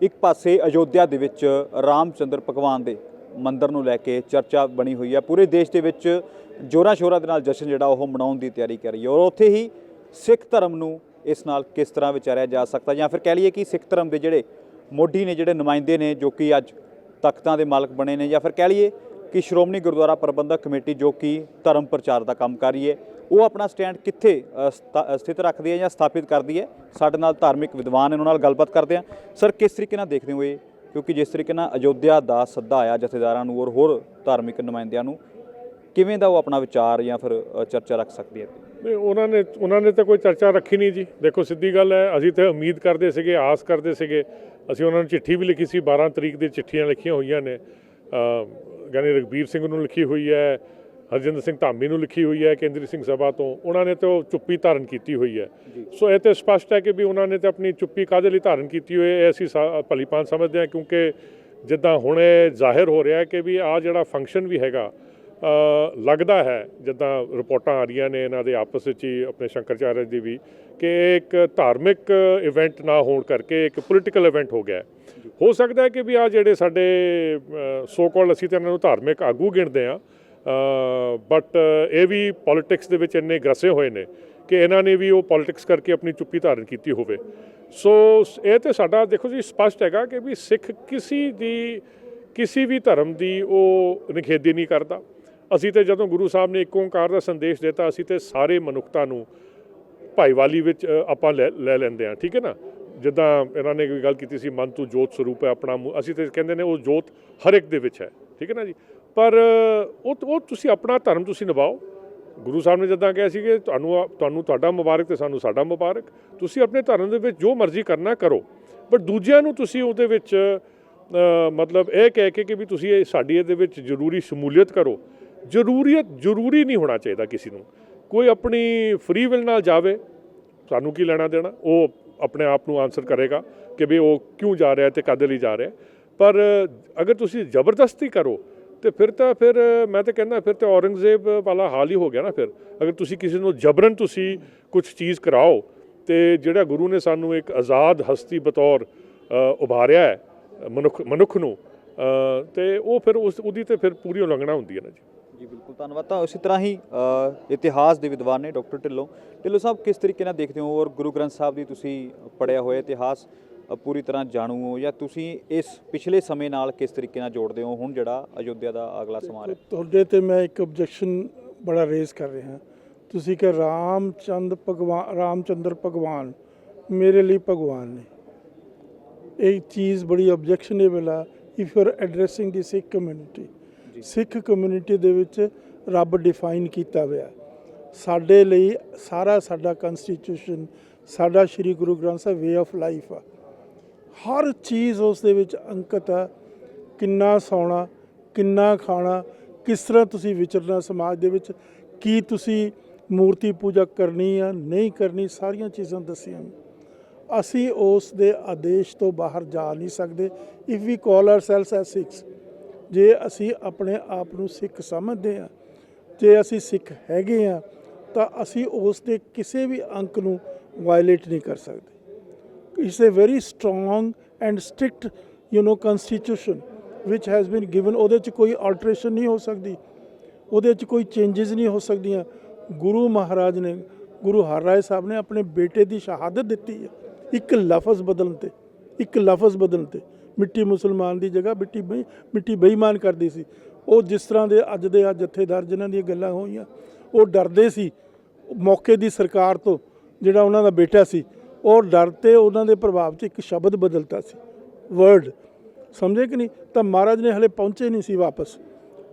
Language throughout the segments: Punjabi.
ਇੱਕ ਪਾਸੇ ਅਯੋਧਿਆ ਦੇ ਵਿੱਚ ਰਾਮਚੰਦਰ ਭਗਵਾਨ ਦੇ ਮੰਦਿਰ ਨੂੰ ਲੈ ਕੇ ਚਰਚਾ ਬਣੀ ਹੋਈ ਹੈ। ਪੂਰੇ ਦੇਸ਼ ਦੇ ਵਿੱਚ ਜੋਰਾਂ ਸ਼ੋਰਾਂ ਦੇ ਨਾਲ ਜਸ਼ਨ ਜਿਹੜਾ ਉਹ ਮਨਾਉਣ ਦੀ ਤਿਆਰੀ ਕਰ ਰਹੀ ਹੈ ਔਰ ਉੱਥੇ ਹੀ ਸਿੱਖ ਧਰਮ ਨੂੰ ਇਸ ਨਾਲ ਕਿਸ ਤਰ੍ਹਾਂ ਵਿਚਾਰਿਆ ਜਾ ਸਕਦਾ ਜਾਂ ਫਿਰ ਕਹਿ ਲਈਏ ਕਿ ਸਿੱਖ ਧਰਮ ਦੇ ਜਿਹੜੇ ਮੋਢੀ ਨੇ, ਜਿਹੜੇ ਨੁਮਾਇੰਦੇ ਨੇ, ਜੋ ਕਿ ਅੱਜ ਤਖਤਾਂ ਦੇ ਮਾਲਕ ਬਣੇ ਨੇ ਜਾਂ ਫਿਰ ਕਹਿ ਲਈਏ ਕਿ ਸ਼੍ਰੋਮਣੀ ਗੁਰਦੁਆਰਾ ਪ੍ਰਬੰਧਕ ਕਮੇਟੀ ਜੋ ਕਿ ਧਰਮ ਪ੍ਰਚਾਰ ਦਾ ਕੰਮ ਕਰ ਰਹੀ ਹੈ ਉਹ ਆਪਣਾ ਸਟੈਂਡ ਕਿੱਥੇ ਸਥਾ- ਸਥਿਤ ਰੱਖਦੀ ਹੈ ਜਾਂ ਸਥਾਪਿਤ ਕਰਦੀ ਹੈ? ਸਾਡੇ ਨਾਲ ਧਾਰਮਿਕ ਵਿਦਵਾਨ ਇਹਨਾਂ ਨਾਲ ਗੱਲਬਾਤ ਕਰਦੇ ਹਾਂ। ਸਰ ਕਿਸ ਤਰੀਕੇ ਨਾਲ ਦੇਖਦੇ ਹੋ ਇਹ? ਕਿਉਂਕਿ ਜਿਸ ਤਰੀਕੇ ਨਾਲ ਅਯੋਧਿਆ ਦਾ ਸੱਦਾ ਆਇਆ ਜਥੇਦਾਰਾਂ ਨੂੰ ਔਰ ਹੋਰ ਧਾਰਮਿਕ ਨੁਮਾਇੰਦਿਆਂ ਨੂੰ ਕਿਵੇਂ ਦਾ ਉਹ ਆਪਣਾ ਵਿਚਾਰ ਜਾਂ ਫਿਰ ਚਰਚਾ ਰੱਖ ਸਕਦੀ ਹੈ? ਨਹੀਂ ਉਹਨਾਂ ਨੇ ਉਹਨਾਂ ਨੇ ਤਾਂ ਕੋਈ ਚਰਚਾ ਰੱਖੀ ਨਹੀਂ ਜੀ। ਦੇਖੋ ਸਿੱਧੀ ਗੱਲ ਹੈ ਅਸੀਂ ਤਾਂ ਉਮੀਦ ਕਰਦੇ ਸੀਗੇ ਆਸ ਕਰਦੇ ਸੀਗੇ। ਅਸੀਂ ਉਹਨਾਂ ਨੂੰ ਚਿੱਠੀ ਵੀ ਲਿਖੀ ਸੀ 12 ਤਰੀਕ ਦੀ ਚਿੱਠੀਆਂ ਲਿਖੀਆਂ ਹੋਈਆਂ ਨੇ। ਅ, ਯਾਨੀ ਰਗਬੀਰ ਸਿੰਘ ਨੂੰ ਲਿਖੀ ਹੋਈ ਹੈ ਹਰਜਿੰਦਰ ਸਿੰਘ ਧਾਮੀ ਨੂੰ ਲਿਖੀ ਹੋਈ ਹੈ ਕੇਂਦਰੀ ਸਿੰਘ ਸਭਾ ਤੋਂ। ਉਹਨਾਂ ਨੇ ਤਾਂ ਉਹ ਚੁੱਪੀ ਧਾਰਨ ਕੀਤੀ ਹੋਈ ਹੈ। ਸੋ ਇਹ ਤੇ ਸਪਸ਼ਟ ਹੈ ਕਿ ਵੀ ਉਹਨਾਂ ਨੇ ਤਾਂ ਆਪਣੀ ਚੁੱਪੀ ਕਾਹਦੇ ਲਈ ਧਾਰਨ ਕੀਤੀ ਹੋਈ ਹੈ ਅਸੀਂ ਸਾ- ਭਲੀ ਭਾਂਤ ਸਮਝਦੇ ਹਾਂ ਕਿਉਂਕਿ ਜਿੱਦਾਂ ਹੁਣ ਇਹ ਜ਼ਾਹਿਰ ਹੋ ਰਿਹਾ ਹੈ ਕਿ ਵੀ ਆ ਜਿਹੜਾ ਫੰਕਸ਼ਨ ਵੀ ਹੈਗਾ ਲੱਗਦਾ ਹੈ ਜਿੱਦਾਂ ਰਿਪੋਰਟਾਂ ਆ ਰਹੀਆਂ ਨੇ ਇਹਨਾਂ ਦੇ ਆਪਸ ਵਿੱਚ ਹੀ ਆਪਣੇ ਸ਼ੰਕਰਚਾਰਿਆ ਦੀ ਵੀ ਕਿ ਇੱਕ ਧਾਰਮਿਕ ਇਵੈਂਟ ਨਾ ਹੋਣ ਕਰਕੇ ਇੱਕ ਪੋਲੀਟੀਕਲ ਇਵੈਂਟ ਹੋ ਗਿਆ ਹੈ। ਹੋ ਸਕਦਾ ਹੈ ਕਿ ਵੀ ਆ ਜਿਹੜੇ ਸਾਡੇ ਸੋ ਕਾਲ ਅਸੀਂ ਤਾਂ ਇਹਨਾਂ ਨੂੰ ਧਾਰਮਿਕ ਆਗੂ ਗਿਣਦੇ ਆ ਬਟ ਇਹ ਵੀ ਪੋਲਿਟਿਕਸ ਦੇ ਵਿੱਚ ਇੰਨੇ ਗਰਸੇ ਹੋਏ ਨੇ ਕਿ ਇਹਨਾਂ ਨੇ ਵੀ ਉਹ ਪੋਲਿਟਿਕਸ ਕਰਕੇ ਆਪਣੀ ਚੁੱਪੀ ਧਾਰਨ ਕੀਤੀ ਹੋਵੇ। ਸੋ, ਇਹ ਤੇ ਸਾਡਾ ਦੇਖੋ ਜੀ ਸਪਸ਼ਟ ਹੈਗਾ ਕਿ ਵੀ ਸਿੱਖ ਕਿਸੇ ਦੀ, ਕਿਸੇ ਵੀ ਧਰਮ ਦੀ ਉਹ ਨਿਖੇਧੀ ਨਹੀਂ ਕਰਦਾ। ਅਸੀਂ ਤੇ ਜਦੋਂ ਗੁਰੂ ਸਾਹਿਬ ਨੇ ਇੱਕ ਓੰਕਾਰ ਦਾ ਸੰਦੇਸ਼ ਦਿੱਤਾ, ਅਸੀਂ ਤੇ ਸਾਰੇ ਮਨੁੱਖਤਾ ਨੂੰ ਭਾਈਵਾਲੀ ਵਿੱਚ ਆਪਾਂ ਲੈ ਲੈ ਲੈਂਦੇ ਆ ਠੀਕ ਹੈ ਨਾ? ਜਿੱਦਾਂ ਇਹਨਾਂ ਨੇ ਕੋਈ ਗੱਲ ਕੀਤੀ ਸੀ, ਮਨ ਤੂੰ ਜੋਤ ਸਰੂਪ ਹੈ ਆਪਣਾ ਮੂੰਹ- ਅਸੀਂ ਤੇ ਕਹਿੰਦੇ ਨੇ ਉਹ ਜੋਤ ਹਰ ਇੱਕ ਦੇ ਵਿੱਚ ਹੈ, ਠੀਕ ਹੈ ਨਾ ਜੀ? ਪਰ, ਉਹ ਉਹ ਤੁਸੀਂ ਆਪਣਾ ਧਰਮ ਤੁਸੀਂ ਨਿਭਾਓ। ਗੁਰੂ ਸਾਹਿਬ ਨੇ ਜਿੱਦਾਂ ਕਿਹਾ ਸੀ ਕਿ ਤੁਹਾਨੂੰ ਤੁਹਾਨੂੰ ਤੁਹਾਡਾ ਮੁਬਾਰਕ ਤੇ ਸਾਨੂੰ ਸਾਡਾ ਮੁਬਾਰਕ। ਤੁਸੀਂ ਆਪਣੇ ਧਰਮ ਦੇ ਵਿੱਚ ਜੋ ਮਰਜ਼ੀ ਕਰਨਾ ਕਰੋ। ਬਟ ਦੂਜਿਆਂ ਨੂੰ ਤੁਸੀਂ ਉਹਦੇ ਵਿੱਚ ਮਤਲਬ ਇਹ ਕਹਿ ਕੇ ਕਿ ਵੀ ਤੁਸੀਂ ਇਹ ਸਾਡੀ ਇਹਦੇ ਵਿੱਚ ਜ਼ਰੂਰੀ ਸ਼ਮੂਲੀਅਤ ਕਰੋ। ਜ਼ਰੂਰੀਅਤ ਜ਼ਰੂਰੀ ਨਹੀਂ ਹੋਣਾ ਚਾਹੀਦਾ ਕਿਸੇ ਨੂੰ। ਕੋਈ ਆਪਣੀ ਫ੍ਰੀ ਵਿਲ ਨਾਲ ਜਾਵੇ, ਸਾਨੂੰ ਕੀ ਲੈਣਾ ਦੇਣਾ? ਉਹ ਆਪਣੇ ਆਪ ਨੂੰ ਆਨਸਰ ਕਰੇਗਾ ਕਿ ਵੀ ਉਹ ਕਿਉਂ ਜਾ ਰਿਹਾ ਤੇ ਕਦੇ ਲਈ ਜਾ ਰਿਹਾ। ਪਰ ਅਗਰ ਤੁਸੀਂ ਜ਼ਬਰਦਸਤੀ ਕਰੋ ਤੇ ਫਿਰ ਤਾਂ ਫਿਰ ਮੈਂ ਤਾਂ ਕਹਿੰਦਾ ਫਿਰ ਤਾਂ ਔਰੰਗਜ਼ੇਬ ਵਾਲਾ ਹਾਲ ਹੀ ਹੋ ਗਿਆ ਨਾ ਫਿਰ। ਅਗਰ ਤੁਸੀਂ ਕਿਸੇ ਨੂੰ ਜਬਰਨ ਤੁਸੀਂ ਕੁਝ ਚੀਜ਼ ਕਰਾਓ ਤੇ ਜਿਹੜਾ ਗੁਰੂ ਨੇ ਸਾਨੂੰ ਇੱਕ ਆਜ਼ਾਦ ਹਸਤੀ ਬਤੌਰ ਉਭਾਰਿਆ ਹੈ ਮਨੁੱਖ ਮਨੁੱਖ ਨੂੰ ਅ, ਤੇ ਉਹ ਫਿਰ ਉਸ ਉਹਦੀ ਤੇ ਫਿਰ ਪੂਰੀ ਉਲੰਘਣਾ ਹੁੰਦੀ ਹੈ ਨਾ ਜੀ। ਜੀ ਬਿਲਕੁਲ ਧੰਨਵਾਦ। ਤਾਂ ਉਸੇ ਤਰ੍ਹਾਂ ਹੀ ਇਤਿਹਾਸ ਦੇ ਵਿਦਵਾਨ ਨੇ ਡਾਕਟਰ ਢਿੱਲੋਂ। ਢਿੱਲੋਂ ਸਾਹਿਬ ਕਿਸ ਤਰੀਕੇ ਨਾਲ ਦੇਖਦੇ ਹੋ? ਔਰ ਗੁਰੂ ਗ੍ਰੰਥ ਸਾਹਿਬ ਦੀ ਤੁਸੀਂ ਪੜਿਆ ਹੋਇਆ ਇਤਿਹਾਸ ਪੂਰੀ ਤਰ੍ਹਾਂ ਜਾਣੂ ਹੋ ਜਾਂ ਤੁਸੀਂ ਇਸ ਪਿਛਲੇ ਸਮੇਂ ਨਾਲ ਕਿਸ ਤਰੀਕੇ ਨਾਲ ਜੋੜਦੇ ਹੋ? ਹੁਣ ਜਿਹੜਾ ਅਯੋਧਿਆ ਦਾ ਅਗਲਾ ਸਮਾਂ ਰਿਹਾ। ਤੁਹਾਡੇ ਤੇ ਮੈਂ ਇੱਕ ਆਬਜੈਕਸ਼ਨ ਬੜਾ ਰੇਜ਼ ਕਰ ਰਿਹਾ ਤੁਸੀਂ ਕਿ ਰਾਮਚੰਦ ਭਗਵਾਨ ਰਾਮਚੰਦਰ ਭਗਵਾਨ ਮੇਰੇ ਲਈ ਭਗਵਾਨ ਨੇ। ਇਹ ਚੀਜ਼ ਬੜੀ ਆਬਜੈਕਸ਼ਨੇਬਲ ਆ if you are addressing the Sikh community Sikh community ਦੇ ਵਿੱਚ ਰੱਬ ਡਿਫਾਈਨ ਕੀਤਾ ਹੋਇਆ। ਸਾਡੇ ਲਈ ਸਾਰਾ ਸਾਡਾ ਕਨਸਟੀਟਿਊਸ਼ਨ ਸਾਡਾ ਸ੍ਰੀ Guru Granth Sahib way of life ਆ। ਹਰ ਚੀਜ਼ ਉਸ ਦੇ ਵਿੱਚ ਅੰਕਿਤ ਆ ਕਿੰਨਾ ਸੌਣਾ, ਕਿੰਨਾ ਖਾਣਾ, ਕਿਸ ਤਰ੍ਹਾਂ ਤੁਸੀਂ ਵਿਚਰਨਾ ਸਮਾਜ ਦੇ ਵਿੱਚ, ਕੀ ਤੁਸੀਂ ਮੂਰਤੀ ਪੂਜਾ ਕਰਨੀ ਆ, ਨਹੀਂ ਕਰਨੀ, ਸਾਰੀਆਂ ਚੀਜ਼ਾਂ ਦੱਸੀਆਂ ਅਸੀਂ ਉਸ ਦੇ ਆਦੇਸ਼ ਤੋਂ ਬਾਹਰ ਜਾ ਨਹੀਂ ਸਕਦੇ। If we call ourselves as Sikhs ਜੇ ਅਸੀਂ ਆਪਣੇ ਆਪ ਨੂੰ ਸਿੱਖ ਸਮਝਦੇ ਆ ਜੇ ਅਸੀਂ ਸਿੱਖ ਹੈਗੇ ਆ ਤਾਂ ਅਸੀਂ ਉਸ ਦੇ ਕਿਸੇ ਵੀ ਅੰਕ ਨੂੰ ਵਾਇਲੇਟ ਨਹੀਂ ਕਰ ਸਕਦੇ। It's a very strong and strict, you know, constitution, which has been given. ਉਹਦੇ ਚ ਕੋਈ alteration ਨਹੀਂ ਹੋ ਸਕਦੀ ਉਹਦੇ ਚ ਕੋਈ ਚੇਂजेस ਨਹੀਂ ਹੋ ਸਕਦੀਆਂ ਗੁਰੂ ਮਹਾਰਾਜ ਨੇ ਗੁਰੂ ਹਰਰਾਏ ਸਾਹਿਬ ਨੇ ਆਪਣੇ ਬੇਟੇ ਦੀ ਸ਼ਹਾਦਤ ਦਿੱਤੀ ਹੈ ਇੱਕ ਲਫ਼ਜ਼ ਬਦਲਣ ਤੇ ਇੱਕ ਲਫ਼ਜ਼ ਬਦਲਣ ਤੇ ਮਿੱਟੀ ਮੁਸਲਮਾਨ ਦੀ ਜਗ੍ਹਾ ਮਿੱਟੀ ਬਈ ਮਿੱਟੀ ਬੇਈਮਾਨ ਕਰਦੀ ਸੀ ਉਹ ਜਿਸ ਤਰ੍ਹਾਂ ਦੇ ਅੱਜ ਦੇ ਆ ਜਥੇਦਾਰ ਜਿਨ੍ਹਾਂ ਦੀਆਂ ਗੱਲਾਂ ਹੋਈਆਂ ਉਹ ਡਰਦੇ ਸੀ ਮੌਕੇ ਦੀ ਸਰਕਾਰ ਤੋਂ ਜਿਹੜਾ ਉਹਨਾਂ ਦਾ ਬੇਟਾ ਸੀ ਔਰ ਡਰ ਤੇ ਉਹਨਾਂ ਦੇ ਪ੍ਰਭਾਵ 'ਚ ਇੱਕ ਸ਼ਬਦ ਬਦਲਤਾ ਸੀ। ਵਰਡ ਸਮਝੇ ਕਿ ਨਹੀਂ? ਤਾਂ ਮਹਾਰਾਜ ਨੇ ਹਲੇ ਪਹੁੰਚੇ ਨਹੀਂ ਸੀ ਵਾਪਸ।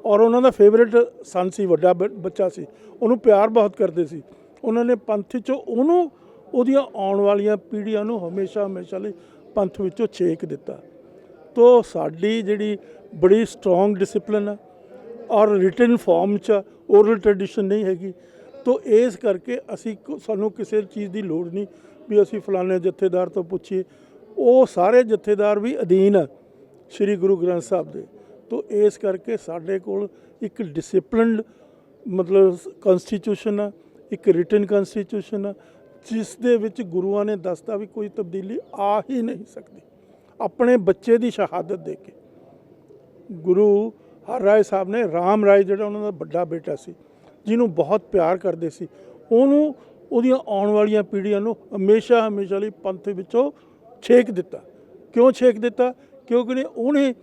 ਔਰ ਉਹਨਾਂ ਦਾ ਫੇਵਰਿਟ ਸਨ ਸੀ, ਵੱਡਾ ਬ- ਬੱਚਾ ਸੀ। ਉਹਨੂੰ ਪਿਆਰ ਬਹੁਤ ਕਰਦੇ ਸੀ। ਉਹਨਾਂ ਨੇ ਪੰਥ 'ਚੋਂ ਉਹਨੂੰ, ਉਹਦੀਆਂ ਆਉਣ ਵਾਲੀਆਂ ਪੀੜ੍ਹੀਆਂ ਨੂੰ ਹਮੇਸ਼ਾ ਹਮੇਸ਼ਾ ਲਈ ਪੰਥ ਵਿੱਚੋਂ ਛੇਕ ਦਿੱਤਾ। ਤੋ ਸਾਡੀ ਜਿਹੜੀ ਬੜੀ ਸਟਰੋਂਗ ਡਿਸਪਲਿਨ ਆ, ਔਰ ਰਿਟਨ ਫਾਰਮ ਚ ਓਰਲ ਟ੍ਰੈਡੀਸ਼ਨ ਨਹੀਂ ਹੈਗੀ, ਤੋ ਇਸ ਕਰਕੇ ਅਸੀਂ ਸਾਨੂੰ ਕਿਸੇ ਚੀਜ਼ ਦੀ ਲੋੜ ਨਹੀਂ। ਵੀ ਅਸੀਂ ਫਲਾਣੇ ਜਥੇਦਾਰ ਤੋਂ ਪੁੱਛੀਏ, ਉਹ ਸਾਰੇ ਜਥੇਦਾਰ ਵੀ ਅਧੀਨ ਆ ਸ੍ਰੀ ਗੁਰੂ ਗ੍ਰੰਥ ਸਾਹਿਬ ਦੇ। ਤੋ ਇਸ ਕਰਕੇ ਸਾਡੇ ਕੋਲ ਇੱਕ ਡਿਸਪਲਿਨਡ ਮਤਲਬ ਕਨਸਟੀਟਿਊਸ਼ਨ ਆ, ਇੱਕ ਰਿਟਨ ਕਨਸਟੀਟਿਊਸ਼ਨ ਆ, ਜਿਸ ਦੇ ਵਿੱਚ ਗੁਰੂਆਂ ਨੇ ਦੱਸਤਾ ਵੀ ਕੋਈ ਤਬਦੀਲੀ ਆ ਹੀ ਨਹੀਂ ਸਕਦੀ। ਆਪਣੇ ਬੱਚੇ ਦੀ ਸ਼ਹਾਦਤ ਦੇ ਕੇ। ਗੁਰੂ ਹਰ ਰਾਏ ਸਾਹਿਬ ਨੇ ਰਾਮ ਰਾਏ ਜਿਹੜਾ ਉਹਨਾਂ ਦਾ ਵੱਡਾ ਬੇਟਾ ਸੀ, ਜਿਹਨੂੰ ਬਹੁਤ ਪਿਆਰ ਕਰਦੇ ਸੀ, ਉਹਨੂੰ ਉਹਦੀਆਂ ਆਉਣ ਵਾਲੀਆਂ ਪੀੜ੍ਹੀਆਂ ਨੂੰ ਹਮੇਸ਼ਾ ਹਮੇਸ਼ਾ ਲਈ ਪੰਥ ਵਿੱਚੋਂ ਛੇਕ ਦਿੱਤਾ। ਕਿਉਂ ਛੇਕ ਦਿੱਤਾ? ਕਿਉਂਕਿ ਉਹਨੇ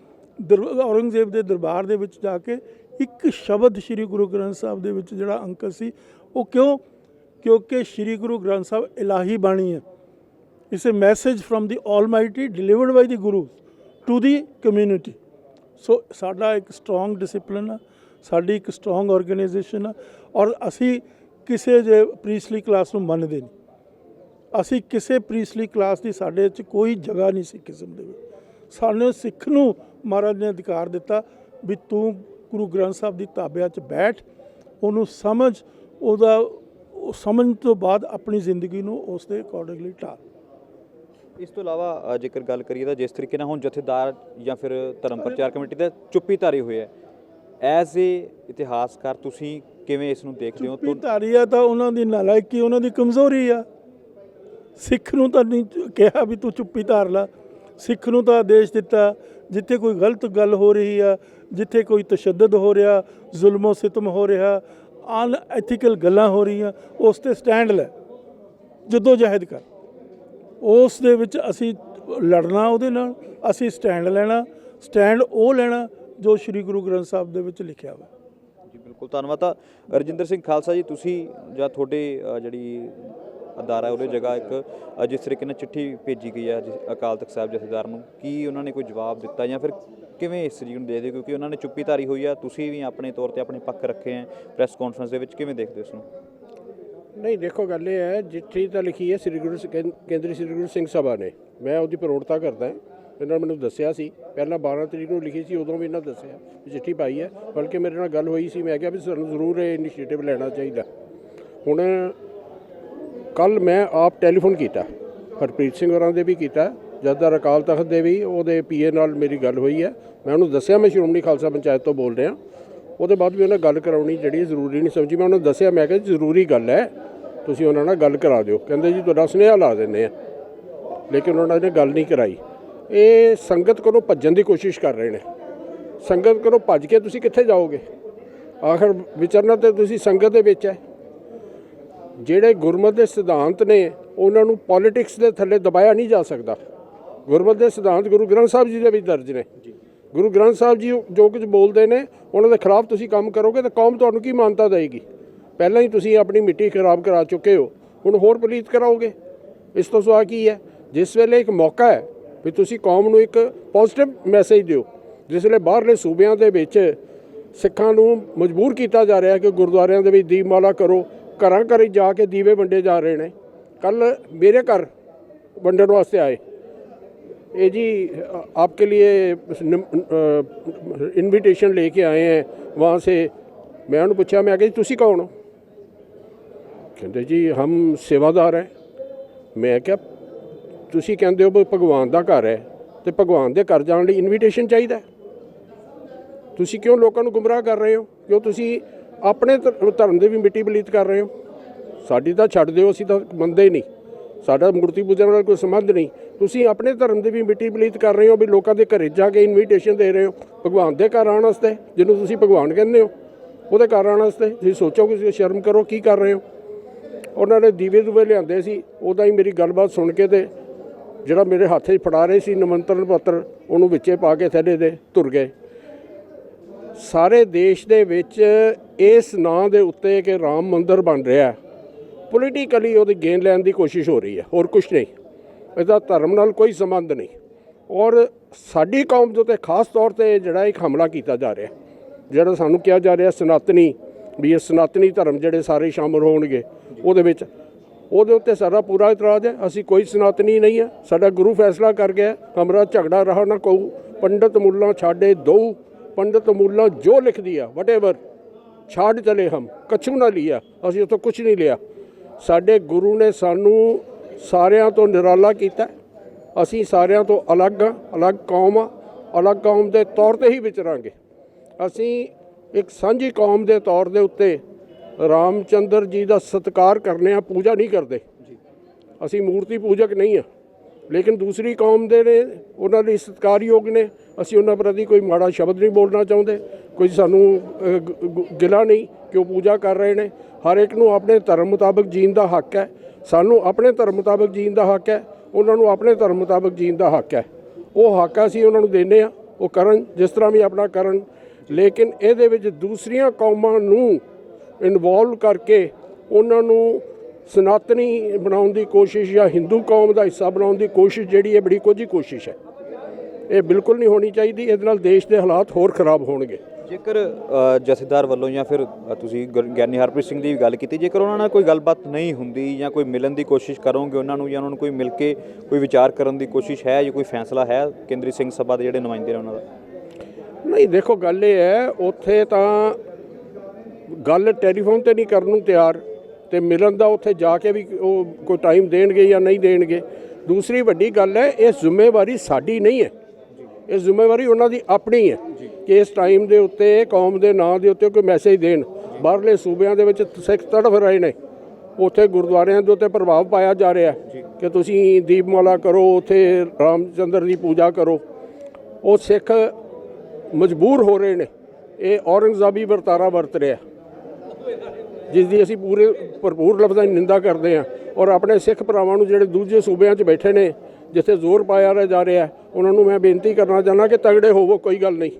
ਦਰ- ਔਰੰਗਜ਼ੇਬ ਦੇ ਦਰਬਾਰ ਦੇ ਵਿੱਚ ਜਾ ਕੇ ਇੱਕ ਸ਼ਬਦ ਸ੍ਰੀ ਗੁਰੂ ਗ੍ਰੰਥ ਸਾਹਿਬ ਦੇ ਵਿੱਚ ਜਿਹੜਾ ਅੰਕ ਸੀ, ਉਹ ਕਿਉਂ? ਕਿਉਂਕਿ ਸ੍ਰੀ ਗੁਰੂ ਗ੍ਰੰਥ ਸਾਹਿਬ ਇਲਾਹੀ ਬਾਣੀ ਹੈ। It's a message from the almighty delivered by the Guru to the community so ਸਾਡਾ ਇੱਕ ਸਟਰੋਂਗ ਡਿਸਪਲਿਨ ਆ, ਸਾਡੀ ਇੱਕ ਸਟਰੋਂਗ ਆਰਗੇਨਾਈਜੇਸ਼ਨ ਆ, ਔਰ ਅਸੀਂ ਕਿਸੇ ਜੇ ਪ੍ਰੀਸਲੀ ਕਲਾਸ ਨੂੰ ਮੰਨਦੇ ਨਹੀਂ। ਅਸੀਂ ਕਿਸੇ ਪ੍ਰੀਸਲੀ ਕਲਾਸ ਦੀ ਸਾਡੇ 'ਚ ਕੋਈ ਜਗ੍ਹਾ ਨਹੀਂ ਸੀ ਕਿਸਮ ਦੇ ਵਿੱਚ। ਸਾਨੂੰ ਸਿੱਖ ਨੂੰ ਮਹਾਰਾਜ ਨੇ ਅਧਿਕਾਰ ਦਿੱਤਾ ਵੀ ਤੂੰ ਗੁਰੂ ਗ੍ਰੰਥ ਸਾਹਿਬ ਦੀ ਤਾਬਿਆ 'ਚ ਬੈਠ, ਉਹਨੂੰ ਸਮਝ, ਉਹਦਾ, ਉਹ ਸਮਝਣ ਤੋਂ ਬਾਅਦ ਆਪਣੀ ਜ਼ਿੰਦਗੀ ਨੂੰ ਉਸ ਦੇ ਅਕੋਰਡਿੰਗਲੀ ਢਾਲ ਇਸ ਤੋਂ ਇਲਾਵਾ ਜੇਕਰ ਗੱਲ ਕਰੀਏ ਤਾਂ ਜਿਸ ਤਰੀਕੇ ਨਾਲ ਹੁਣ ਜਥੇਦਾਰ ਜਾਂ ਫਿਰ ਧਰਮ ਪ੍ਰਚਾਰ ਕਮੇਟੀ ਦੇ ਚੁੱਪੀ ਧਾਰੀ ਹੋਏ ਹੈ ਐਜ਼ ਏ ਇਤਿਹਾਸਕਾਰ ਤੁਸੀਂ ਕਿਵੇਂ ਇਸ ਨੂੰ ਦੇਖਦੇ ਹੋ? ਚੁੱਪੀ ਧਾਰੀ ਆ ਤਾਂ ਉਹਨਾਂ ਦੀ ਨਾਲਾਇਕੀ, ਉਹਨਾਂ ਦੀ ਕਮਜ਼ੋਰੀ ਆ। ਸਿੱਖ ਨੂੰ ਤਾਂ ਨਹੀਂ ਕਿਹਾ ਵੀ ਤੂੰ ਚੁੱਪੀ ਧਾਰ ਲੈ। ਸਿੱਖ ਨੂੰ ਤਾਂ ਆਦੇਸ਼ ਦਿੱਤਾ, ਜਿੱਥੇ ਕੋਈ ਗਲਤ ਗੱਲ ਹੋ ਰਹੀ ਆ, ਜਿੱਥੇ ਕੋਈ ਤਸ਼ੱਦਦ ਹੋ ਰਿਹਾ, ਜ਼ੁਲਮੋ ਸਿਤਮ ਹੋ ਰਿਹਾ ਅਨ ਐਥੀਕਲ ਗੱਲਾਂ ਹੋ ਰਹੀਆਂ, ਉਸ ਤੇ ਸਟੈਂਡ ਲੈ, ਜਦੋਂ ਜਹਿਦ ਕਰ। ਉਸ ਦੇ ਵਿੱਚ ਅਸੀਂ ਲੜਨਾ ਉਹਦੇ ਨਾਲ, ਅਸੀਂ ਸਟੈਂਡ ਲੈਣਾ, ਸਟੈਂਡ ਉਹ ਲੈਣਾ ਜੋ ਸ੍ਰੀ ਗੁਰੂ ਗ੍ਰੰਥ ਸਾਹਿਬ ਦੇ ਵਿੱਚ ਲਿਖਿਆ ਹੋਇਆ। ਬਿਲਕੁਲ ਧੰਨਵਾਦ। ਤਾਂ ਰਜਿੰਦਰ ਸਿੰਘ ਖਾਲਸਾ ਜੀ, ਤੁਸੀਂ ਜਾਂ ਤੁਹਾਡੇ ਜਿਹੜੀ ਅਦਾਰਾ ਉਹਦੇ ਜਗ੍ਹਾ ਇੱਕ ਜਿਸ ਤਰੀਕੇ ਨਾਲ ਚਿੱਠੀ ਭੇਜੀ ਗਈ ਹੈ, ਜਿਸ- ਅਕਾਲ ਤਖਤ ਸਾਹਿਬ ਜਥੇਦਾਰ ਨੂੰ, ਕੀ ਉਹਨਾਂ ਨੇ ਕੋਈ ਜਵਾਬ ਦਿੱਤਾ ਜਾਂ ਫਿਰ ਕਿਵੇਂ ਇਸ ਚੀਜ਼ ਨੂੰ ਦੇਖਦੇ ਹੋ? ਕਿਉਂਕਿ ਉਹਨਾਂ ਨੇ ਚੁੱਪੀ ਧਾਰੀ ਹੋਈ ਆ, ਤੁਸੀਂ ਵੀ ਆਪਣੇ ਤੌਰ ਤੇ ਆਪਣੇ ਪੱਖ ਰੱਖੇ ਹੈ, ਪ੍ਰੈਸ ਕਾਨਫਰੰਸ ਦੇ ਵਿੱਚ ਕਿਵੇਂ ਦੇਖਦੇ ਹੋ ਇਸ ਨੂੰ? ਨਹੀਂ, ਦੇਖੋ, ਗੱਲ ਇਹ ਹੈ, ਚਿੱਠੀ ਤਾਂ ਲਿਖੀ ਹੈ ਸ੍ਰੀ ਗੁਰੂ ਕੇਂਦਰੀ ਸ੍ਰੀ ਗੁਰੂ ਸਿੰਘ ਸਭਾ ਨੇ। ਮੈਂ ਉਹਦੀ ਪ੍ਰੋੜਤਾ ਕਰਦਾ ਹਾਂ। ਇਹਨਾਂ ਨੇ ਮੈਨੂੰ ਦੱਸਿਆ ਸੀ। ਪਹਿਲਾਂ 12 ਤਰੀਕ ਨੂੰ ਲਿਖੀ ਸੀ, ਉਦੋਂ ਵੀ ਇਹਨਾਂ ਦੱਸਿਆ ਵੀ ਚਿੱਠੀ ਪਾਈ ਹੈ। ਬਲਕਿ ਮੇਰੇ ਨਾਲ ਗੱਲ ਹੋਈ ਸੀ, ਮੈਂ ਕਿਹਾ ਵੀ ਸਾਨੂੰ ਜ਼ਰੂਰ ਇਹ ਇਨੀਸ਼ੀਏਟਿਵ ਲੈਣਾ ਚਾਹੀਦਾ। ਹੁਣ ਕੱਲ ਮੈਂ ਆਪ ਟੈਲੀਫੋਨ ਕੀਤਾ। ਹਰਪ੍ਰੀਤ ਸਿੰਘ ਹੋਰਾਂ ਦੇ ਵੀ ਕੀਤਾ। ਜਦ ਅਕਾਲ ਤਖਤ ਦੇ ਵੀ, ਉਹਦੇ ਪੀਏ ਨਾਲ ਮੇਰੀ ਗੱਲ ਹੋਈ ਹੈ। ਮੈਂ ਉਹਨੂੰ ਦੱਸਿਆ, ਮੈਂ ਸ਼੍ਰੋਮਣੀ ਖਾਲਸਾ ਪੰਚਾਇਤ ਤੋਂ ਬੋਲ ਰਿਹਾ। ਉਹਦੇ ਬਾਅਦ ਵੀ ਉਹਨਾਂ ਗੱਲ ਕਰਾਉਣੀ ਜਿਹੜੀ ਜ਼ਰੂਰੀ ਨਹੀਂ ਸਮਝੀ। ਮੈਂ ਉਹਨੂੰ ਦੱਸਿਆ, ਮੈਂ ਕਿਹਾ ਜ਼ਰੂਰੀ ਗੱਲ ਹੈ, ਤੁਸੀਂ ਉਹਨਾਂ ਨਾਲ ਗੱਲ ਕਰਾ ਦਿਓ। ਕਹਿੰਦੇ ਜੀ, ਤੁਹਾਡਾ ਸੁਨੇਹਾ ਲਾ ਦਿੰਦੇ ਆ ਲੇਕਿਨ ਉਹਨਾਂ ਨੇ ਗੱਲ ਨਹੀਂ ਕਰਾਈ। ਇਹ ਸੰਗਤ ਕੋਲੋਂ ਭੱਜਣ ਦੀ ਕੋਸ਼ਿਸ਼ ਕਰ ਰਹੇ ਨੇ। ਸੰਗਤ ਕੋਲੋਂ ਭੱਜ ਕੇ ਤੁਸੀਂ ਕਿੱਥੇ ਜਾਓਗੇ? ਆਖਰ ਵਿਚਰਨਾ ਤੇ ਤੁਸੀਂ ਸੰਗਤ ਦੇ ਵਿੱਚ ਹੈ। ਜਿਹੜੇ ਗੁਰਮਤ ਦੇ ਸਿਧਾਂਤ ਨੇ, ਉਹਨਾਂ ਨੂੰ ਪੋਲਿਟਿਕਸ ਦੇ ਥੱਲੇ ਦਬਾਇਆ ਨਹੀਂ ਜਾ ਸਕਦਾ। ਗੁਰਮਤ ਦੇ ਸਿਧਾਂਤ ਗੁਰੂ ਗ੍ਰੰਥ ਸਾਹਿਬ ਜੀ ਦੇ ਵੀ ਦਰਜ ਨੇ। ਗੁਰੂ ਗ੍ਰੰਥ ਸਾਹਿਬ ਜੀ ਜੋ ਕੁਝ ਬੋਲਦੇ ਨੇ, ਉਹਨਾਂ ਦੇ ਖਿਲਾਫ ਤੁਸੀਂ ਕੰਮ ਕਰੋਗੇ ਤਾਂ ਕੌਮ ਤੁਹਾਨੂੰ ਕੀ ਮਾਨਤਾ ਦੇਏਗੀ? ਪਹਿਲਾਂ ਹੀ ਤੁਸੀਂ ਆਪਣੀ ਮਿੱਟੀ ਖਰਾਬ ਕਰਾ ਚੁੱਕੇ ਹੋ। ਹੁਣ ਹੋਰ ਪਲੀਤ ਕਰਾਓਗੇ? ਇਸ ਤੋਂ ਸਿਵਾ ਕੀ ਹੈ? ਜਿਸ ਵੇਲੇ ਇੱਕ ਮੌਕਾ ਹੈ ਵੀ ਤੁਸੀਂ ਕੌਮ ਨੂੰ ਇੱਕ ਪੋਜ਼ਿਟਿਵ ਮੈਸੇਜ ਦਿਓ, ਜਿਸ ਲਈ ਬਾਹਰਲੇ ਸੂਬਿਆਂ ਦੇ ਵਿੱਚ ਸਿੱਖਾਂ ਨੂੰ ਮਜਬੂਰ ਕੀਤਾ ਜਾ ਰਿਹਾ ਕਿ ਗੁਰਦੁਆਰਿਆਂ ਦੇ ਵਿੱਚ ਦੀਪਮਾਲਾ ਕਰੋ, ਘਰਾਂ ਘਰ ਜਾ ਕੇ ਦੀਵੇ ਵੰਡੇ ਜਾ ਰਹੇ ਨੇ। ਕੱਲ ਮੇਰੇ ਘਰ ਵੰਡਣ ਵਾਸਤੇ ਆਏ। ਇਹ ਜੀ, ਆਪਕੇ ਲਈ ਇਨਵੀਟੇਸ਼ਨ ਲੈ ਕੇ ਆਏ ਹੈ, ਵਹਾਂ ਸੇ। ਮੈਂ ਉਹਨੂੰ ਪੁੱਛਿਆ, ਮੈਂ ਕਿਹਾ ਜੀ, ਤੁਸੀਂ ਕੌਣ ਹੋ? ਕਹਿੰਦੇ ਜੀ, ਹਮ ਸੇਵਾਦਾਰ ਹੈ। ਮੈਂ ਕਿਹਾ ਤੁਸੀਂ ਕਹਿੰਦੇ ਹੋ ਵੀ ਭਗਵਾਨ ਦਾ ਘਰ ਹੈ ਤੇ ਭਗਵਾਨ ਦੇ ਘਰ ਜਾਣ ਲਈ ਇਨਵੀਟੇਸ਼ਨ ਚਾਹੀਦਾ ਤੁਸੀਂ ਕਿਉਂ ਲੋਕਾਂ ਨੂੰ ਗੁੰਮਰਾਹ ਕਰ ਰਹੇ ਹੋ? ਕਿਉਂ ਤੁਸੀਂ ਆਪਣੇ ਧਰ- ਧਰਮ ਦੇ ਵੀ ਮਿੱਟੀ ਬਲੀਤ ਕਰ ਰਹੇ ਹੋ? ਸਾਡੀ ਤਾਂ ਛੱਡ ਦਿਓ, ਅਸੀਂ ਤਾਂ ਮੰਨਦੇ ਹੀ ਨਹੀਂ। ਸਾਡਾ ਮੂਰਤੀ ਪੂਜਾ ਨਾਲ ਕੋਈ ਸੰਬੰਧ ਨਹੀਂ। ਤੁਸੀਂ ਆਪਣੇ ਧਰਮ ਦੇ ਵੀ ਮਿੱਟੀ ਬਲੀਤ ਕਰ ਰਹੇ ਹੋ ਵੀ ਲੋਕਾਂ ਦੇ ਘਰੇ ਜਾ ਕੇ ਇਨਵੀਟੇਸ਼ਨ ਦੇ ਰਹੇ ਹੋ। ਭਗਵਾਨ ਦੇ ਘਰ ਆਉਣ ਵਾਸਤੇ, ਜਿਹਨੂੰ ਤੁਸੀਂ ਭਗਵਾਨ ਕਹਿੰਦੇ ਹੋ, ਉਹਦੇ ਘਰ ਆਉਣ ਵਾਸਤੇ ਤੁਸੀਂ ਸੋਚੋ ਕਿ ਸ਼ਰਮ ਕਰੋ, ਕੀ ਕਰ ਰਹੇ ਹੋ? ਉਹਨਾਂ ਨੇ ਦੀਵੇ ਦੂਵੇ ਲਿਆਂਦੇ ਸੀ, ਉਹਦਾ ਹੀ ਮੇਰੀ ਗੱਲਬਾਤ ਸੁਣ ਕੇ ਤੇ ਜਿਹੜਾ ਮੇਰੇ ਹੱਥ 'ਚ ਫੜਾ ਰਹੇ ਸੀ, ਨਿਮੰਤਰਣ ਪੱਤਰ, ਉਹਨੂੰ ਵਿੱਚੇ ਪਾ ਕੇ ਥੱਲੇ ਦੇ ਤੁਰ ਗਏ। ਸਾਰੇ ਦੇਸ਼ ਦੇ ਵਿੱਚ ਇਸ ਨਾਂ ਦੇ ਉੱਤੇ ਕਿ ਰਾਮ ਮੰਦਿਰ ਬਣ ਰਿਹਾ ਪੋਲੀਟੀਕਲੀ ਉਹਦੀ ਗੇਨ ਲੈਣ ਦੀ ਕੋਸ਼ਿਸ਼ ਹੋ ਰਹੀ ਹੈ, ਹੋਰ ਕੁਝ ਨਹੀਂ। ਇਹਦਾ ਧਰਮ ਨਾਲ ਕੋਈ ਸੰਬੰਧ ਨਹੀਂ। ਔਰ ਸਾਡੀ ਕੌਮ ਦੇ ਉੱਤੇ ਖਾਸ ਤੌਰ ਤੇ ਜਿਹੜਾ ਇੱਕ ਹਮਲਾ ਕੀਤਾ ਜਾ ਰਿਹਾ ਜਿਹੜਾ ਸਾਨੂੰ ਕਿਹਾ ਜਾ ਰਿਹਾ ਸਨਾਤਨੀ, ਵੀ ਇਹ ਸਨਾਤਨੀ ਧਰਮ ਜਿਹੜੇ ਸਾਰੇ ਸ਼ਾਮਲ ਹੋਣਗੇ, ਉਹਦੇ ਵਿੱਚ ਉਹਦੇ ਉੱਤੇ ਸਾਡਾ ਪੂਰਾ ਇਤਰਾਜ਼ ਹੈ। ਅਸੀਂ ਕੋਈ ਸਨਾਤਨੀ ਨਹੀਂ ਹੈ। ਸਾਡਾ ਗੁਰੂ ਫੈਸਲਾ ਕਰ ਗਿਆ ਹਮਰਾ ਝਗੜਾ ਰਹਾ ਨਾ ਕਹੂ ਪੰਡਤ ਮੁੱਲਾ ਛਾੜੇ ਦੋ। ਪੰਡਤ ਮੁੱਲਾ ਜੋ ਲਿਖ ਦਿਆ ਵਟਐਵਰ ਛਾੜ ਚਲੇ ਹਮ। ਕਛੂ ਨਾ ਲਿਆ। ਅਸੀਂ ਉਤੋਂ ਕੁਝ ਨਹੀਂ ਲਿਆ। ਸਾਡੇ ਗੁਰੂ ਨੇ ਸਾਨੂੰ ਸਾਰਿਆਂ ਤੋਂ ਨਿਰਾਲਾ ਕੀਤਾ ਅਸੀਂ ਸਾਰਿਆਂ ਤੋਂ ਅਲੱਗ ਹਾਂ। ਅਲੱਗ ਕੌਮ ਆ। ਅਲੱਗ ਕੌਮ ਦੇ ਤੌਰ ਤੇ ਹੀ ਵਿਚਰਾਂਗੇ। ਅਸੀਂ ਇੱਕ ਸਾਂਝੀ ਕੌਮ ਦੇ ਤੌਰ ਦੇ ਉੱਤੇ ਰਾਮਚੰਦਰ ਜੀ ਦਾ ਸਤਿਕਾਰ ਕਰਨੇ ਆ ਪੂਜਾ ਨਹੀਂ ਕਰਦੇ। ਅਸੀਂ ਮੂਰਤੀ ਪੂਜਕ ਨਹੀਂ ਆ। ਲੇਕਿਨ ਦੂਸਰੀ ਕੌਮ ਦੇ ਨੇ ਉਹਨਾਂ ਲਈ ਸਤਿਕਾਰਯੋਗ ਨੇ। ਅਸੀਂ ਉਹਨਾਂ ਪ੍ਰਤੀ ਕੋਈ ਮਾੜਾ ਸ਼ਬਦ ਨਹੀਂ ਬੋਲਣਾ ਚਾਹੁੰਦੇ। ਕੋਈ ਸਾਨੂੰ ਗਿਲਾ ਨਹੀਂ ਕਿ ਉਹ ਪੂਜਾ ਕਰ ਰਹੇ ਨੇ। ਹਰ ਇੱਕ ਨੂੰ ਆਪਣੇ ਧਰਮ ਮੁਤਾਬਕ ਜੀਣ ਦਾ ਹੱਕ ਹੈ। ਸਾਨੂੰ ਆਪਣੇ ਧਰਮ ਮੁਤਾਬਕ ਜੀਣ ਦਾ ਹੱਕ ਹੈ। ਉਹਨਾਂ ਨੂੰ ਆਪਣੇ ਧਰਮ ਮੁਤਾਬਕ ਜੀਣ ਦਾ ਹੱਕ ਹੈ। ਉਹ ਹੱਕ ਅਸੀਂ ਉਹਨਾਂ ਨੂੰ ਦਿੰਦੇ ਆ ਉਹ ਕਰਨ ਜਿਸ ਤਰ੍ਹਾਂ ਵੀ ਆਪਣਾ ਕਰਨ। ਲੇਕਿਨ ਇਹਦੇ ਵਿੱਚ ਦੂਸਰੀਆਂ ਕੌਮਾਂ ਨੂੰ ਇਨਵੋਲਵ ਕਰਕੇ ਉਹਨਾਂ ਨੂੰ ਸਨਾਤਨੀ ਬਣਾਉਣ ਦੀ ਕੋਸ਼ਿਸ਼ ਜਾਂ ਹਿੰਦੂ ਕੌਮ ਦਾ ਹਿੱਸਾ ਬਣਾਉਣ ਦੀ ਕੋਸ਼ਿਸ਼ ਜਿਹੜੀ ਹੈ ਬੜੀ ਕੋਝੀ ਕੋਸ਼ਿਸ਼ ਹੈ। ਇਹ ਬਿਲਕੁਲ ਨਹੀਂ ਹੋਣੀ ਚਾਹੀਦੀ ਇਹਦੇ ਨਾਲ ਦੇਸ਼ ਦੇ ਹਾਲਾਤ ਹੋਰ ਖਰਾਬ ਹੋਣਗੇ। ਜੇਕਰ ਜਥੇਦਾਰ ਵੱਲੋਂ ਜਾਂ ਫਿਰ ਤੁਸੀਂ ਗਿਆਨੀ ਹਰਪ੍ਰੀਤ ਸਿੰਘ ਦੀ ਵੀ ਗੱਲ ਕੀਤੀ ਜੇਕਰ ਉਹਨਾਂ ਨਾਲ ਕੋਈ ਗੱਲਬਾਤ ਨਹੀਂ ਹੁੰਦੀ ਜਾਂ ਕੋਈ ਮਿਲਣ ਦੀ ਕੋਸ਼ਿਸ਼ ਕਰੋਗੇ ਉਹਨਾਂ ਨੂੰ ਜਾਂ ਉਹਨਾਂ ਨੂੰ ਕੋਈ ਮਿਲ ਕੇ ਕੋਈ ਵਿਚਾਰ ਕਰਨ ਦੀ ਕੋਸ਼ਿਸ਼ ਹੈ ਜਾਂ ਕੋਈ ਫੈਸਲਾ ਹੈ ਕੇਂਦਰੀ ਸਿੰਘ ਸਭਾ ਦੇ ਜਿਹੜੇ ਨੁਮਾਇੰਦੇ ਨੇ ਉਹਨਾਂ ਦਾ? ਨਹੀਂ ਦੇਖੋ ਗੱਲ ਇਹ ਹੈ ਉੱਥੇ ਤਾਂ ਗੱਲ ਟੈਲੀਫੋਨ ਤੇ ਨਹੀਂ ਕਰਨ ਨੂੰ ਤਿਆਰ ਤੇ ਮਿਲਣ ਦਾ ਉੱਥੇ ਜਾ ਕੇ ਵੀ ਉਹ ਕੋਈ ਟਾਈਮ ਦੇਣਗੇ ਜਾਂ ਨਹੀਂ ਦੇਣਗੇ। ਦੂਸਰੀ ਵੱਡੀ ਗੱਲ ਹੈ, ਇਹ ਜ਼ਿੰਮੇਵਾਰੀ ਸਾਡੀ ਨਹੀਂ ਹੈ। ਇਹ ਜ਼ਿੰਮੇਵਾਰੀ ਉਹਨਾਂ ਦੀ ਆਪਣੀ ਹੈ ਕਿ ਇਸ ਟਾਈਮ ਦੇ ਉੱਤੇ, ਕੌਮ ਦੇ ਨਾਂ ਦੇ ਉੱਤੇ ਕੋਈ ਮੈਸੇਜ ਦੇਣ। ਬਾਹਰਲੇ ਸੂਬਿਆਂ ਦੇ ਵਿੱਚ ਸਿੱਖ ਤੜਫ ਰਹੇ ਨੇ। ਉੱਥੇ ਗੁਰਦੁਆਰਿਆਂ ਦੇ ਉੱਤੇ ਪ੍ਰਭਾਵ ਪਾਇਆ ਜਾ ਰਿਹਾ ਕਿ ਤੁਸੀਂ ਦੀਪਮਾਲਾ ਕਰੋ, ਉੱਥੇ ਰਾਮਚੰਦਰ ਦੀ ਪੂਜਾ ਕਰੋ। ਉਹ ਸਿੱਖ ਮਜਬੂਰ ਹੋ ਰਹੇ ਨੇ। ਇਹ ਔਰੰਗਜ਼ਾਬੀ ਵਰਤਾਰਾ ਵਰਤ ਰਿਹਾ। ਜਿਸ ਦੀ ਅਸੀਂ ਪੂਰੇ ਭਰਪੂਰ ਲਫ਼ਜ਼ਾਂ 'ਚ ਨਿੰਦਾ ਕਰਦੇ ਹਾਂ ਔਰ ਆਪਣੇ ਸਿੱਖ ਭਰਾਵਾਂ ਨੂੰ ਜਿਹੜੇ ਦੂਜੇ ਸੂਬਿਆਂ 'ਚ ਬੈਠੇ ਨੇ, ਜਿੱਥੇ ਜ਼ੋਰ ਪਾਇਆ ਜਾ ਰਿਹਾ ਉਹਨਾਂ ਨੂੰ ਮੈਂ ਬੇਨਤੀ ਕਰਨਾ ਚਾਹੁੰਦਾ ਕਿ ਤਗੜੇ ਹੋਵੋ, ਕੋਈ ਗੱਲ ਨਹੀਂ।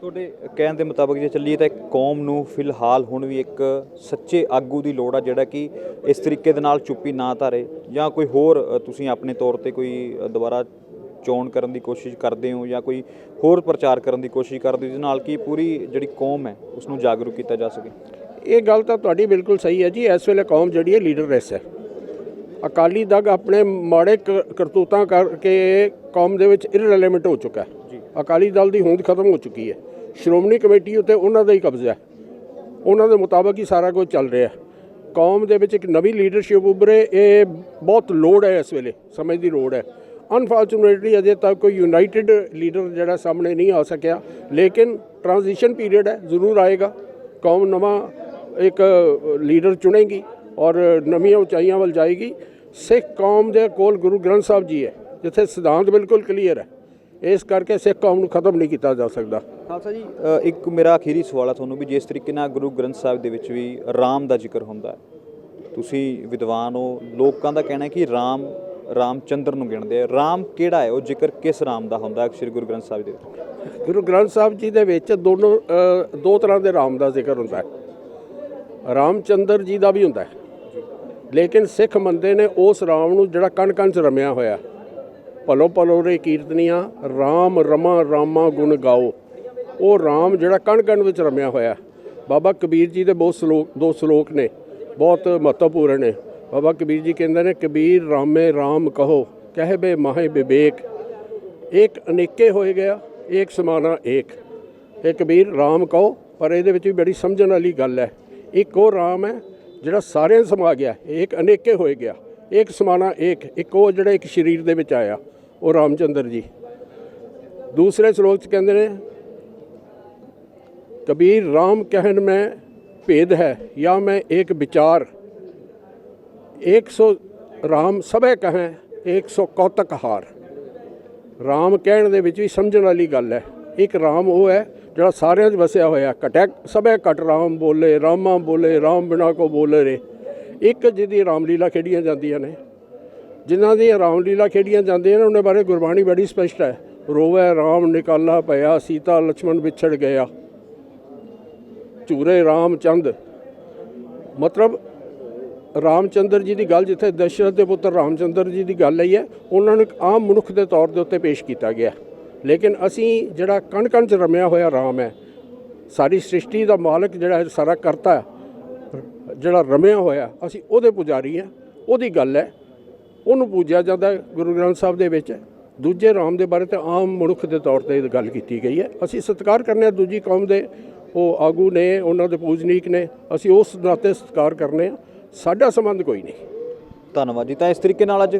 ਤੁਹਾਡੇ ਕਹਿਣ ਦੇ ਮੁਤਾਬਕ ਜੇ ਚੱਲੀਏ ਤਾਂ ਕੌਮ ਨੂੰ ਫਿਲਹਾਲ ਹੁਣ ਵੀ ਇੱਕ ਸੱਚੇ ਆਗੂ ਦੀ ਲੋੜ ਆ, ਜਿਹੜਾ ਕਿ ਇਸ ਤਰੀਕੇ ਦੇ ਨਾਲ ਚੁੱਪੀ ਨਾ ਧਾਰੇ ਜਾਂ ਕੋਈ ਹੋਰ ਤੁਸੀਂ ਆਪਣੇ ਤੌਰ ਤੇ ਕੋਈ ਦੁਬਾਰਾ ਚੋਣ ਕਰਨ ਦੀ ਕੋਸ਼ਿਸ਼ ਕਰਦੇ ਹੋ ਜਾਂ ਕੋਈ ਹੋਰ ਪ੍ਰਚਾਰ ਕਰਨ ਦੀ ਕੋਸ਼ਿਸ਼ ਕਰਦੇ ਹੋ ਜਿਸ ਨਾਲ ਕਿ ਪੂਰੀ ਜਿਹੜੀ ਕੌਮ ਹੈ ਉਸ ਨੂੰ ਜਾਗਰੂਕ ਕੀਤਾ ਜਾ ਸਕੇ? ਇਹ ਗੱਲ ਤਾਂ ਤੁਹਾਡੀ ਬਿਲਕੁਲ ਸਹੀ ਹੈ ਜੀ। ਇਸ ਵੇਲੇ ਕੌਮ ਜਿਹੜੀ ਹੈ ਲੀਡਰਲੈਸ ਹੈ। ਅਕਾਲੀ ਦਲ ਆਪਣੇ ਮਾੜੇ ਕਰਤੂਤਾਂ ਕਰਕੇ ਕੌਮ ਦੇ ਵਿੱਚ ਇਰਰੈਲੇਵੈਂਟ ਹੋ ਚੁੱਕਾ ਹੈ। ਅਕਾਲੀ ਦਲ ਦੀ ਹੋਂਦ ਖਤਮ ਹੋ ਚੁੱਕੀ ਹੈ। ਸ਼੍ਰੋਮਣੀ ਕਮੇਟੀ ਉੱਤੇ ਉਹਨਾਂ ਦਾ ਹੀ ਕਬਜ਼ਾ ਹੈ। ਉਹਨਾਂ ਦੇ ਮੁਤਾਬਕ ਹੀ ਸਾਰਾ ਕੁਝ ਚੱਲ ਰਿਹਾ ਹੈ। ਕੌਮ ਦੇ ਵਿੱਚ ਇੱਕ ਨਵੀਂ ਲੀਡਰਸ਼ਿਪ ਉੱਭਰੇ ਇਹ ਬਹੁਤ ਲੋੜ ਹੈ ਇਸ ਵੇਲੇ ਸਮਝ ਦੀ ਲੋੜ ਹੈ। ਅਨਫੋਰਚੂਨੇਟਲੀ ਅਜੇ ਤੱਕ ਕੋਈ ਯੂਨਾਈਟਿਡ ਲੀਡਰ ਜਿਹੜਾ ਸਾਹਮਣੇ ਨਹੀਂ ਆ ਸਕਿਆ। ਲੇਕਿਨ ਟ੍ਰਾਂਜੀਸ਼ਨ ਪੀਰੀਅਡ ਹੈ ਜ਼ਰੂਰ ਆਏਗਾ। ਕੌਮ ਨਵਾਂ ਇੱਕ ਲੀਡਰ ਚੁਣੇਗੀ ਔਰ ਨਵੀਆਂ ਉਚਾਈਆਂ ਵੱਲ ਜਾਏਗੀ। ਸਿੱਖ ਕੌਮ ਦੇ ਕੋਲ ਗੁਰੂ ਗ੍ਰੰਥ ਸਾਹਿਬ ਜੀ ਹੈ ਜਿੱਥੇ ਸਿਧਾਂਤ ਬਿਲਕੁਲ ਕਲੀਅਰ ਹੈ। ਇਸ ਕਰਕੇ ਸਿੱਖ ਕੌਮ ਨੂੰ ਖਤਮ ਨਹੀਂ ਕੀਤਾ ਜਾ ਸਕਦਾ। ਖਾਲਸਾ ਜੀ ਇੱਕ ਮੇਰਾ ਆਖਰੀ ਸਵਾਲ ਆ ਤੁਹਾਨੂੰ ਵੀ ਜਿਸ ਤਰੀਕੇ ਨਾਲ ਗੁਰੂ ਗ੍ਰੰਥ ਸਾਹਿਬ ਦੇ ਵਿੱਚ ਵੀ ਰਾਮ ਦਾ ਜ਼ਿਕਰ ਹੁੰਦਾ ਹੈ ਤੁਸੀਂ ਵਿਦਵਾਨ ਹੋ ਲੋਕਾਂ ਦਾ ਕਹਿਣਾ ਹੈ ਕਿ ਰਾਮ ਰਾਮਚੰਦਰ ਨੂੰ ਗਿਣਦੇ ਆ। ਰਾਮ ਕਿਹੜਾ ਹੈ? ਉਹ ਜ਼ਿਕਰ ਕਿਸ ਰਾਮ ਦਾ ਹੁੰਦਾ ਹੈ ਸ੍ਰੀ ਗੁਰੂ ਗ੍ਰੰਥ ਸਾਹਿਬ ਦੇ ਵਿੱਚ? ਗੁਰੂ ਗ੍ਰੰਥ ਸਾਹਿਬ ਜੀ ਦੇ ਵਿੱਚ ਦੋਨੋਂ ਦੋ ਤਰ੍ਹਾਂ ਦੇ ਰਾਮ ਦਾ ਜ਼ਿਕਰ ਹੁੰਦਾ ਹੈ। ਰਾਮਚੰਦਰ ਜੀ ਦਾ ਵੀ ਹੁੰਦਾ ਲੇਕਿਨ ਸਿੱਖ ਮੰਦੇ ਨੇ ਉਸ ਰਾਮ ਨੂੰ ਜਿਹੜਾ ਕਣ ਕਣ ਚ ਰਮਿਆ ਹੋਇਆ, ਭਲੋ ਭਲੋ ਰੇ ਕੀਰਤਨੀਆਂ RAM ਰਮਾ ਰਾਮਾ ਗੁਣ ਗਾਓ। ਉਹ ਰਾਮ ਜਿਹੜਾ ਕਣ ਕਣ ਵਿੱਚ ਰਮਿਆ ਹੋਇਆ। ਬਾਬਾ ਕਬੀਰ ਜੀ ਦੇ ਬਹੁਤ ਸ਼ਲੋਕ, ਦੋ ਸ਼ਲੋਕ ਨੇ, ਬਹੁਤ ਮਹੱਤਵਪੂਰਨ ਨੇ। ਬਾਬਾ ਕਬੀਰ ਜੀ ਕਹਿੰਦੇ ਨੇ, ਕਬੀਰ ਰਾਮੇ RAM ਕਹੋ, ਕਹਿ ਬੇ ਮਾਹੇ ਵਿਵੇਕ। ਇੱਕ ਅਨੇਕੇ ਹੋਏ ਗਿਆ ਏਕ ਸਮਾਨਾ ਏਕ। ਇਹ ਕਬੀਰ RAM ਕਹੋ, ਪਰ ਇਹਦੇ ਵਿੱਚ ਵੀ ਬੜੀ ਸਮਝਣ ਵਾਲੀ ਗੱਲ ਹੈ। ਇੱਕ ਉਹ ਰਾਮ ਹੈ ਜਿਹੜਾ ਸਾਰਿਆਂ 'ਚ ਸਮਾ ਗਿਆ, ਇੱਕ ਅਨੇਕੇ ਹੋਏ ਗਿਆ, ਇੱਕ ਸਮਾਨਾ ਏਕ, ਇੱਕ ਉਹ ਜਿਹੜਾ ਇੱਕ ਸਰੀਰ ਦੇ ਵਿੱਚ ਆਇਆ, ਉਹ ਰਾਮਚੰਦਰ ਜੀ। ਦੂਸਰੇ ਸ਼ਲੋਕ 'ਚ ਕਹਿੰਦੇ ਨੇ, ਕਬੀਰ ਰਾਮ ਕਹਿਣ ਮੈਂ ਭੇਦ ਹੈ ਜਾਂ ਮੈਂ ਇੱਕ ਵਿਚਾਰ 100 ਰਾਮ ਸਭੇ ਕਹੈ 100 ਕੌਤਕ ਹਾਰ। ਰਾਮ ਕਹਿਣ ਦੇ ਵਿੱਚ ਵੀ ਸਮਝਣ ਵਾਲੀ ਗੱਲ ਹੈ, ਇੱਕ ਰਾਮ ਉਹ ਹੈ ਜਿਹੜਾ ਸਾਰਿਆਂ 'ਚ ਵਸਿਆ ਹੋਇਆ ਕਟੈ ਸਭੇ ਕਟ ਰਾਮ ਬੋਲੇ, ਰਾਮਾ ਬੋਲੇ, ਰਾਮ ਬਿਨਾ ਕੋ ਬੋਲੇ ਰੇ ਇੱਕ ਜਿਹਦੀ ਰਾਮਲੀਲਾ ਖੇਡੀਆਂ ਜਾਂਦੀਆਂ ਨੇ। ਜਿਨ੍ਹਾਂ ਦੀ ਰਾਮਲੀਲਾ ਖੇਡੀਆਂ ਜਾਂਦੀਆਂ ਨੇ, ਉਹਨਾਂ ਬਾਰੇ ਗੁਰਬਾਣੀ ਬੜੀ ਸਪਸ਼ਟ ਹੈ। ਰੋਵੇ ਰਾਮ ਨਿਕਾਲਾ ਪਿਆ ਸੀਤਾ ਲక్ష్మణ ਵਿਛੜ ਗਿਆ। ਚੂਰੇ ਰਾਮ ਚੰਦ ਮਤਲਬ ਰਾਮ ਚੰਦਰ ਜੀ ਦੀ ਗੱਲ ਜਿੱਥੇ ਦਸ਼ਰਥ ਦੇ ਪੁੱਤਰ ਰਾਮ ਚੰਦਰ ਜੀ ਦੀ ਗੱਲ ਆਈ ਹੈ, ਉਹਨਾਂ ਨੂੰ ਆਮ ਮਨੁੱਖ ਦੇ ਤੌਰ ਦੇ ਉੱਤੇ ਪੇਸ਼ ਕੀਤਾ ਗਿਆ। ਲੇਕਿਨ ਅਸੀਂ ਜਿਹੜਾ ਕਣ ਕਣ ਚ ਰਮਿਆ ਹੋਇਆ ਰਾਮ ਹੈ, ਸਾਰੀ ਸ੍ਰਿਸ਼ਟੀ ਦਾ ਮਾਲਕ ਜਿਹੜਾ ਹੈ, ਸਾਰਾ ਕਰਤਾ ਜਿਹੜਾ ਰਮਿਆ ਹੋਇਆ, ਅਸੀਂ ਉਹਦੇ ਪੁਜਾਰੀ ਹਾਂ, ਉਹਦੀ ਗੱਲ ਹੈ, ਉਹਨੂੰ ਪੂਜਿਆ ਜਾਂਦਾ ਗੁਰੂ ਗ੍ਰੰਥ ਸਾਹਿਬ ਦੇ ਵਿੱਚ। ਦੂਜੇ ਰਾਮ ਦੇ ਬਾਰੇ ਤਾਂ ਆਮ ਮਨੁੱਖ ਦੇ ਤੌਰ ਤੇ ਗੱਲ ਕੀਤੀ ਗਈ ਹੈ। ਅਸੀਂ ਸਤਿਕਾਰ ਕਰਨੇ ਆ ਦੂਜੀ ਕੌਮ ਦੇ ਉਹ ਆਗੂ ਨੇ, ਉਹਨਾਂ ਦੇ ਪੂਜਨੀਕ ਨੇ, ਅਸੀਂ ਉਸ ਨਾਤੇ ਸਤਿਕਾਰ ਕਰਨੇ ਆ ਸਾਡਾ ਸੰਬੰਧ ਕੋਈ ਨਹੀਂ। ਧੰਨਵਾਦ ਜੀ। ਤਾਂ ਇਸ ਤਰੀਕੇ ਨਾਲ ਅੱਜ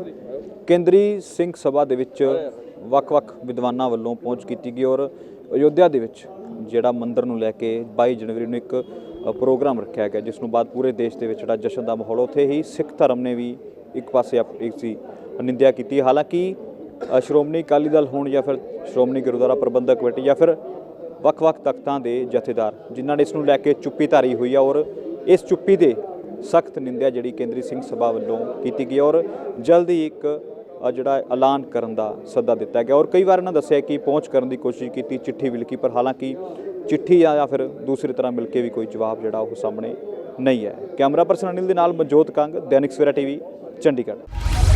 ਕੇਂਦਰੀ ਸਿੰਘ ਸਭਾ ਦੇ ਵਿੱਚ ਵੱਖ-ਵੱਖ ਵਿਦਵਾਨਾਂ ਵੱਲੋਂ ਪਹੁੰਚ ਕੀਤੀ ਗਈ ਔਰ ਅਯੋਧਿਆ ਦੇ ਵਿੱਚ ਜਿਹੜਾ ਮੰਦਰ ਨੂੰ ਲੈ ਕੇ 22 ਜਨਵਰੀ ਨੂੰ ਇੱਕ ਪ੍ਰੋਗਰਾਮ ਰੱਖਿਆ ਗਿਆ, ਜਿਸ ਨੂੰ ਬਾਅਦ ਪੂਰੇ ਦੇਸ਼ ਦੇ ਵਿੱਚ ਜਿਹੜਾ ਜਸ਼ਨ ਦਾ ਮਾਹੌਲ ਉੱਥੇ ਹੀ ਸਿੱਖ ਧਰਮ ਨੇ ਵੀ ਇੱਕ ਪਾਸੇ ਆਪਣੀ ਸੀ, ਨਿੰਦਿਆ ਕੀਤੀ। ਹਾਲਾਂਕਿ ਸ਼੍ਰੋਮਣੀ ਅਕਾਲੀ ਦਲ ਹੋਣ ਜਾਂ ਫਿਰ ਸ਼੍ਰੋਮਣੀ ਗੁਰਦੁਆਰਾ ਪ੍ਰਬੰਧਕ ਕਮੇਟੀ ਜਾਂ ਫਿਰ ਵੱਖ-ਵੱਖ ਤਖਤਾਂ ਦੇ ਜਥੇਦਾਰ, ਜਿਨ੍ਹਾਂ ਨੇ ਇਸ ਨੂੰ ਲੈ ਕੇ ਚੁੱਪੀ ਧਾਰੀ ਹੋਈ ਆ ਔਰ ਇਸ ਚੁੱਪੀ ਦੇ ਸਖਤ ਨਿੰਦਿਆ ਜਿਹੜੀ ਕੇਂਦਰੀ ਸਿੰਘ ਸਭਾ ਵੱਲੋਂ ਕੀਤੀ ਗਈ ਔਰ ਜਲਦੀ ਇੱਕ ਜਿਹੜਾ ਐਲਾਨ ਕਰਨ ਦਾ ਸੱਦਾ ਦਿੱਤਾ ਗਿਆ। ਔਰ ਕਈ ਵਾਰ ਇਹਨਾਂ ਦੱਸਿਆ ਕਿ ਪਹੁੰਚ ਕਰਨ ਦੀ ਕੋਸ਼ਿਸ਼ ਕੀਤੀ, ਚਿੱਠੀ ਵੀ ਲਿਖੀ, ਪਰ ਹਾਲਾਂਕਿ ਚਿੱਠੀ ਜਾਂ ਜਾਂ ਫਿਰ ਦੂਸਰੀ ਤਰ੍ਹਾਂ ਮਿਲ ਕੇ ਵੀ ਕੋਈ ਜਵਾਬ ਜਿਹੜਾ ਉਹ ਸਾਹਮਣੇ ਨਹੀਂ ਹੈ ਕੈਮਰਾ ਪਰਸਨ ਅਨਿਲ ਦੇ ਨਾਲ ਮਨਜੋਤ ਕੰਗ, ਦੈਨਿਕ ਸਵੇਰਾ ਟੀਵੀ, ਚੰਡੀਗੜ੍ਹ।